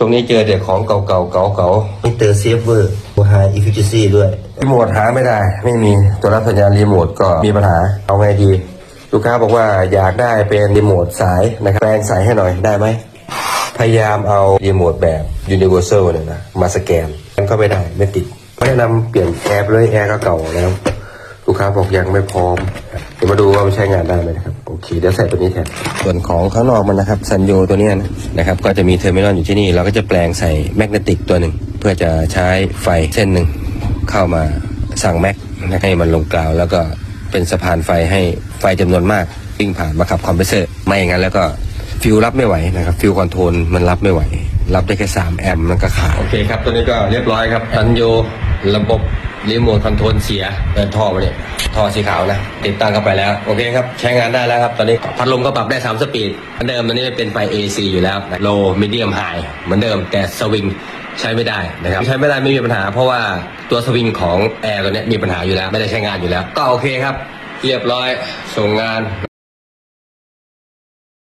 ตรงนี้เจอแต่ของเก่าๆเก่าๆมิเตอร์เซฟเวอร์ไฮอีฟิชซี่ด้วยรีโมทหาไม่ได้ ไม่มีตัวรับสัญญาณรีโมทก็มีปัญหา เอาไงดี ลูกค้าบอกว่าอยากได้เป็นรีโมทสายนะครับแปลงสายให้หน่อยได้ไหม พยายามเอารีโมทแบบ Universal เนี่ยนะ มาสแกนมันก็ไม่ได้ไม่ติดก็แนะนำเปลี่ยนแอร์ไปเลยแอร์ก็เก่าแล้ว ลูกค้าบอกยังไม่พร้อม เดี๋ยวมาดูว่ามันใช้งานได้ไหมนะครับ โอเค เดี๋ยวใส่ตัวนี้แทน ส่วนของข้างนอกมันนะครับซันโยตัวเนี้ยนะนะครับ ก็จะมีเทอร์มินอลอยู่ที่นี่ เราก็จะแปลงใส่แมกเนติกตัวหนึ่ง เพื่อจะใช้ไฟเส้นหนึ่งเข้ามาสั่งแม็กให้มันลงกราว แล้วก็เป็นสะพานไฟให้ไฟจำนวนมากวิ่งผ่านมาขับคอมเพรสเซอร์ ไม่อย่างนั้นแล้วก็ฟิวรับไม่ไหวนะครับฟิวคอนโทรลมันรับไม่ไหว รับได้แค่ 3 แอมป์มันก็ขาดโอเคครับ ตัวนี้ก็เรียบร้อยครับซันโยระบบ รีโมทคอนโทรลเสียเดินท่อมาเนี่ยท่อสีขาวนะ ติดตั้งเข้าไปแล้ว โอเคครับ ใช้งานได้แล้วครับ ตอนนี้พัดลมก็ปรับได้ 3 สปีดเหมือนเดิมมันนี่เป็นไฟ AC อยู่แล้วโลมีเดียมไฮเหมือนเดิมแต่สวิงใช้ไม่ได้นะครับใช้ไม่ได้ไม่มีปัญหา เพราะว่าตัวสวิงของแอร์ตัวนี้มีปัญหาอยู่แล้ว ไม่ได้ใช้งานอยู่แล้ว ก็โอเคครับ เรียบร้อยส่งงาน